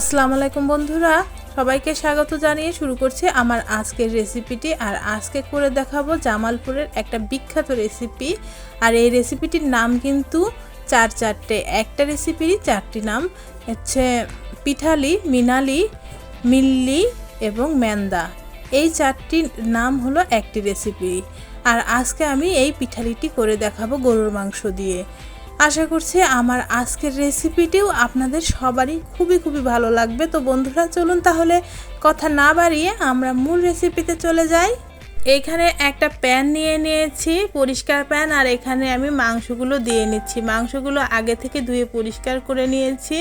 আসসালামু আলাইকুম বন্ধুরা, সবাইকে স্বাগত জানিয়ে শুরু করছি আমার আজকের রেসিপিটি আর আজকে করে দেখাবো জামালপুরের একটা বিখ্যাত রেসিপি। আর এই রেসিপিটির নাম কিন্তু চার চারটে, একটা রেসিপিরই চারটি নাম, হচ্ছে পিঠালি, মিনালি, মিল্লি এবং ম্যান্দা। এই চারটি নাম হলো একটি রেসিপি। আর আজকে আমি এই পিঠালিটি করে দেখাবো গরুর মাংস দিয়ে। আশা করছি আমার আজকের রেসিপিটিও আপনাদের সবারই খুবই খুবই ভালো লাগবে। তো বন্ধুরা, চলুন তাহলে কথা না বাড়িয়ে আমরা মূল রেসিপিতে চলে যাই। এইখানে একটা প্যান নিয়ে নিয়েছি, পরিষ্কার প্যান আর এখানে আমি মাংসগুলো দিয়ে নিচ্ছি। মাংসগুলো আগে থেকে ধুয়ে পরিষ্কার করে নিয়েছি।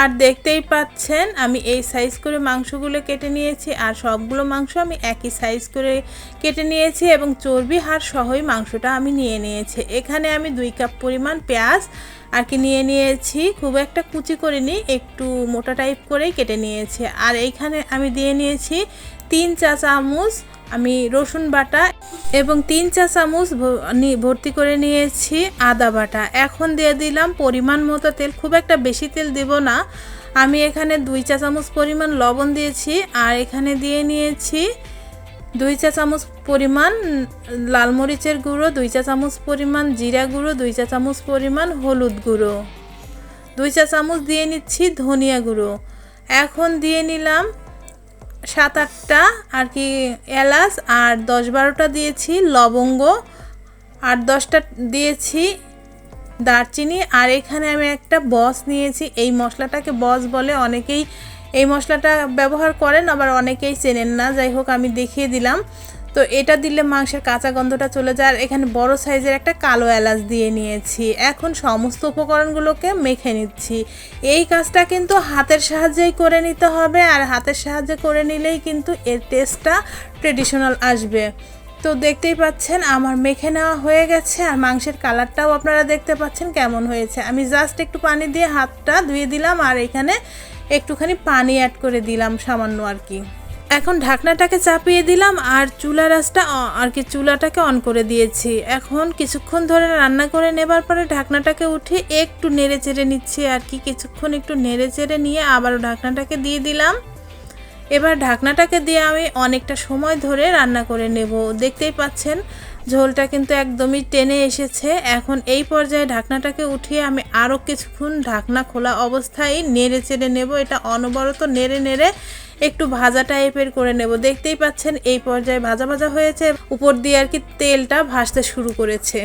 আর দেখতেই পাচ্ছেন, আমি এই সাইজ করে মাংসগুলো কেটে নিয়েছি, আর সবগুলো মাংস আমি একই সাইজ করে কেটে নিয়েছি এবং চর্বি হাড় সহই মাংসটা আমি নিয়ে নিয়েছি। এখানে আমি দুই কাপ পরিমাণ পেঁয়াজ আর কি নিয়ে নিয়েছি। খুব একটা কুচি করিনি, একটু মোটা টাইপ করেই কেটে নিয়েছি। আর এইখানে আমি দিয়ে নিয়েছি তিন চা চামচ আমি রসুন বাটা এবং তিন চা চামচ ভর্তি করে নিয়েছি আদা বাটা। এখন দিয়ে দিলাম পরিমাণ মতো তেল। খুব একটা বেশি তেল দেব না। আমি এখানে দুই চা চামচ পরিমাণ লবণ দিয়েছি আর এখানে দিয়ে নিয়েছি দুই চা চামচ পরিমাণ লাল মরিচের গুঁড়ো, দুই চা চামচ পরিমাণ জিরা গুঁড়ো, দুই চা চামচ পরিমাণ হলুদ গুঁড়ো। দুই চা চামচ দিয়ে নিচ্ছি ধনিয়া গুঁড়ো। এখন দিয়ে নিলাম সাত আটটা আর কি এলাচ আর দশ বারোটা দিয়েছি লবঙ্গ আর দশটা দিয়েছি দারচিনি আর এখানে আমি একটা বস নিয়েছি। এই মশলাটাকে বস বলে অনেকেই এই মশলাটা ব্যবহার করেন, আবার অনেকেই চেনেন না। যাই হোক, আমি দেখিয়ে দিলাম। তো এটা দিলে মাংসের কাঁচা গন্ধটা চলে যায়। আর এখানে বড় সাইজের একটা কালো এলাচ দিয়ে নিয়েছি। এখন সমস্ত উপকরণগুলোকে মেখে নিচ্ছি। এই কাজটা কিন্তু হাতের সাহায্যেই করে নিতে হবে। আর হাতের সাহায্যে করে নিলেই কিন্তু এর টেস্টটা ট্রেডিশনাল আসবে। তো দেখতেই পাচ্ছেন, আমার মেখে নেওয়া হয়ে গেছে। আর মাংসের কালারটাও আপনারা দেখতে পাচ্ছেন কেমন হয়েছে। আমি জাস্ট একটু পানি দিয়ে হাতটা ধুয়ে দিলাম। আর এখানে একটুখানি পানি অ্যাড করে দিলাম সামান্য আর কি। এখন ঢাকনাটাকে চাপিয়ে দিলাম আর চুলা রাসটা আর কি চুলাটাকে অন করে দিয়েছি। এখন কিছুক্ষণ ধরে রান্না করে নেবার পরে ঢাকনাটাকে উঠে একটু নেড়ে চেড়ে নিচ্ছি আর কি। কিছুক্ষণ একটু নেড়ে চেড়ে নিয়ে আবারও ঢাকনাটাকে দিয়ে দিলাম। এবার ঢাকনাটাকে দিয়ে আমি অনেকটা সময় ধরে রান্না করে নেব। দেখতেই পাচ্ছেন, ঝোলটা কিন্তু একদমই টেনে এসেছে। এখন এই পর্যায়ে ঢাকনাটাকে উঠিয়ে আমি আরও কিছুক্ষণ ঢাকনা খোলা অবস্থায় নেড়ে চেড়ে নেব। এটা অনবরত নেড়ে নেড়ে একটু ভাজা টাইপের করে নেব। দেখতেই পাচ্ছেন এই পর্যায়ে ভাজা ভাজা হয়েছে। উপর দিয়ে আর কি তেলটা ভাসতে শুরু করেছে।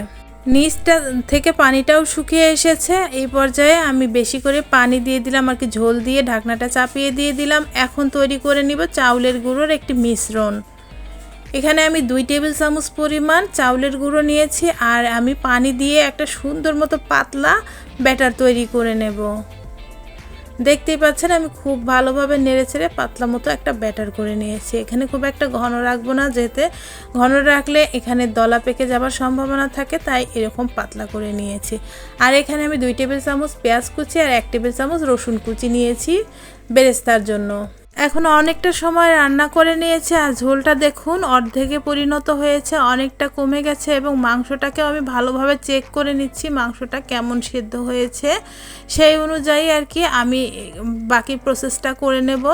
নিচটা থেকে পানিটাও শুকিয়ে এসেছে। এই পর্যায়ে আমি বেশি করে পানি দিয়ে দিলাম, আর কি ঝোল দিয়ে ঢাকনাটা চাপিয়ে দিয়ে দিলাম। এখন তৈরি করে নিব চাউলের গুঁড়োর একটি মিশ্রণ। এখানে আমি দুই টেবিল চামচ পরিমাণ চাউলের গুঁড়ো নিয়েছি, আর আমি পানি দিয়ে একটা সুন্দর মতো পাতলা ব্যাটার তৈরি করে নেব। দেখতেই পাচ্ছেন, আমি খুব ভালোভাবে নেড়ে ছেড়ে পাতলা মতো একটা ব্যাটার করে নিয়েছি। এখানে খুব একটা ঘন রাখব না যেতে ঘন রাখলে এখানে দলা পেকে যাবার সম্ভাবনা থাকে, তাই এরকম পাতলা করে নিয়েছি। আর এখানে আমি দুই টেবিল চামচ পেঁয়াজ কুচি আর এক টেবিল চামচ রসুন কুচি নিয়েছি বেরেস্তার জন্য। এখন অনেকটা সময় রান্না করে নিয়েছে আর ঝোলটা দেখুন, অর্ধেকে পরিণত হয়েছে, অনেকটা কমে গেছে এবং মাংসটাকেও আমি ভালোভাবে চেক করে নিচ্ছি মাংসটা কেমন সিদ্ধ হয়েছে। সেই অনুযায়ী আর কি আমি বাকি প্রসেসটা করে নেব।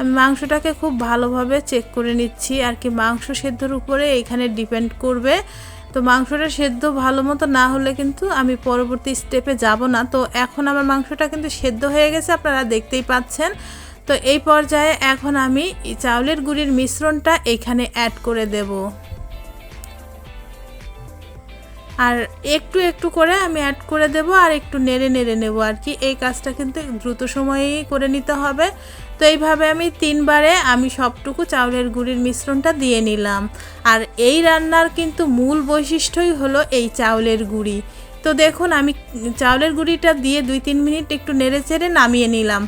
আমি মাংসটাকে খুব ভালোভাবে চেক করে নিচ্ছি আর কি মাংস সেদ্ধর উপরে এখানে ডিপেন্ড করবে। তো মাংসটা সেদ্ধ ভালো মতো না হলে কিন্তু আমি পরবর্তী স্টেপে যাব না। তো এখন আমার মাংসটা কিন্তু সেদ্ধ হয়ে গেছে, আপনারা দেখতেই পাচ্ছেন। তো এই পর্যায়ে এখন আমি চাউলের গুঁড়ির মিশ্রণটা এখানে অ্যাড করে দেব। আর একটু একটু করে আমি অ্যাড করে দেব আর একটু নেড়ে নেড়ে নেব আর কি। এই কাজটা কিন্তু দ্রুত সময়েই করে নিতে হবে। তো এইভাবে আমি তিনবারে আমি সবটুকু চাউলের গুঁড়ির মিশ্রণটা দিয়ে নিলাম। আর এই রান্নার কিন্তু মূল বৈশিষ্ট্যই হলো এই চাউলের গুঁড়ি। তো দেখুন আমি চাউলের গুঁড়িটা দিয়ে দুই তিন মিনিট একটু নেড়ে চেড়ে নামিয়ে নিলাম।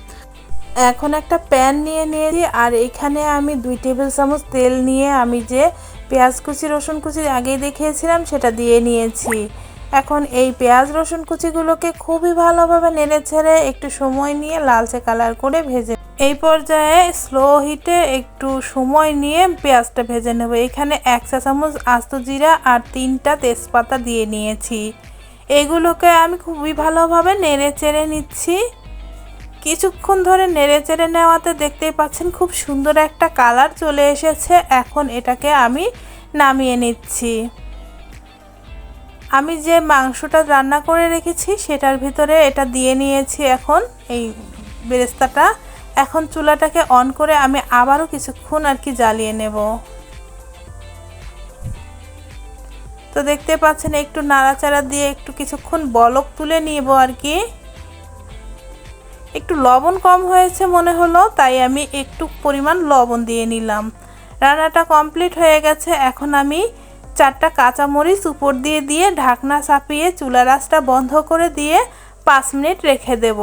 এখন একটা প্যান নিয়ে নিয়েছি, আর এখানে আমি দুই টেবিল চামচ তেল নিয়ে আমি যে পেঁয়াজ কুচি, রসুন কুচি আগেই দেখিয়েছিলাম, সেটা দিয়ে নিয়েছি। এখন এই পেঁয়াজ, রসুন কুচিগুলোকে খুবই ভালোভাবে নেড়ে ছেড়ে একটু সময় নিয়ে লালচে কালার করে ভেজে এই পর্যায়ে স্লো হিটে একটু সময় নিয়ে পেঁয়াজটা ভেজে নেব। এখানে এক চা চামচ আস্ত জিরা আর তিনটা তেজপাতা দিয়ে নিয়েছি। এগুলোকে আমি খুবই ভালোভাবে নেড়ে চেড়ে নিচ্ছি। কিছুক্ষণ ধরে নেড়ে চেড়ে নেওয়াতে দেখতেই পাচ্ছেন খুব সুন্দর একটা কালার চলে এসেছে। এখন এটাকে আমি নামিয়ে নিচ্ছি। আমি যে মাংসটা রান্না করে রেখেছি সেটার ভিতরে এটা দিয়ে নিয়েছি এখন এই বেরেস্তাটা। এখন চুলাটাকে অন করে আমি আবারও কিছুক্ষণ আর কি জ্বালিয়ে নেব। তো দেখতে পাচ্ছেন একটু নাড়াচাড়া দিয়ে একটু কিছুক্ষণ বলক তুলে নিব আর কি। একটু লবণ কম হয়েছে মনে হলো, তাই আমি একটু পরিমাণ লবণ দিয়ে নিলাম। রান্নাটা কমপ্লিট হয়ে গেছে, এখন আমি চারটা কাঁচামরিচ উপর দিয়ে দিয়ে ঢাকনা চাপিয়ে চুলা আঁচটা বন্ধ করে দিয়ে পাঁচ মিনিট রেখে দেব।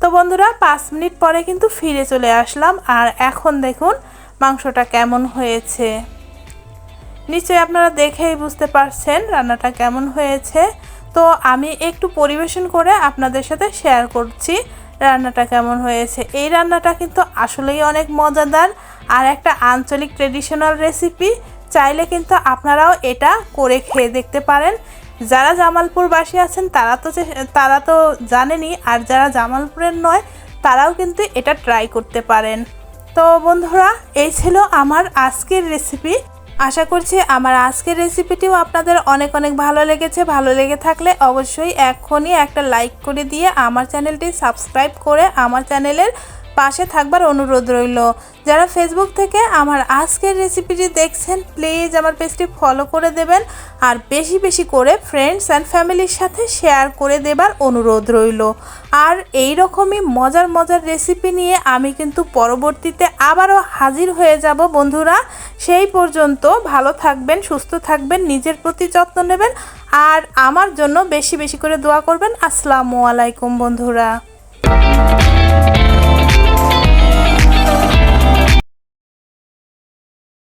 তো বন্ধুরা, পাঁচ মিনিট পরে কিন্তু ফিরে চলে আসলাম, আর এখন দেখুন মাংসটা কেমন হয়েছে। নিশ্চয়ই আপনারা দেখেই বুঝতে পারছেন রান্নাটা কেমন হয়েছে। তো আমি একটু পরিবেশন করে আপনাদের সাথে শেয়ার করছি। রান্নাটা কেমন হয়েছে? এই রান্নাটা কিন্তু আসলেই অনেক মজাদার আর একটা আঞ্চলিক ট্রেডিশনাল রেসিপি চাইলে কিন্তু আপনারাও এটা করে খেয়ে দেখতে পারেন। যারা জামালপুরবাসী আছেন, তারা তো তারা তো জানেনই আর যারা জামালপুরের নয়, তারাও কিন্তু এটা ট্রাই করতে পারেন। তো বন্ধুরা, এই ছিল আমার আজকের রেসিপি আশা করছি আমার আজকের রেসিপিটিও আপনাদের অনেক অনেক ভালো লেগেছে। ভালো লেগে থাকলে অবশ্যই এখনই একটা লাইক করে দিয়ে আমার চ্যানেলটি সাবস্ক্রাইব করে আমার চ্যানেলের পাশে থাকবার অনুরোধ রইল। যারা ফেসবুক থেকে আমার আজকের রেসিপিটি দেখছেন প্লিজ আমার পেজটি ফলো করে দেবেন। আর বেশি বেশি করে ফ্রেন্ডস অ্যান্ড ফ্যামিলির সাথে শেয়ার করে দেবার অনুরোধ রইল। আর এই রকমই মজার মজার রেসিপি নিয়ে আমি কিন্তু পরবর্তীতে আবারও হাজির হয়ে যাব বন্ধুরা। সেই পর্যন্ত ভালো থাকবেন, সুস্থ থাকবেন, নিজের প্রতি যত্ন নেবেন। আর আমার জন্য বেশি বেশি করে দোয়া করবেন। আসসালামু আলাইকুম বন্ধুরা।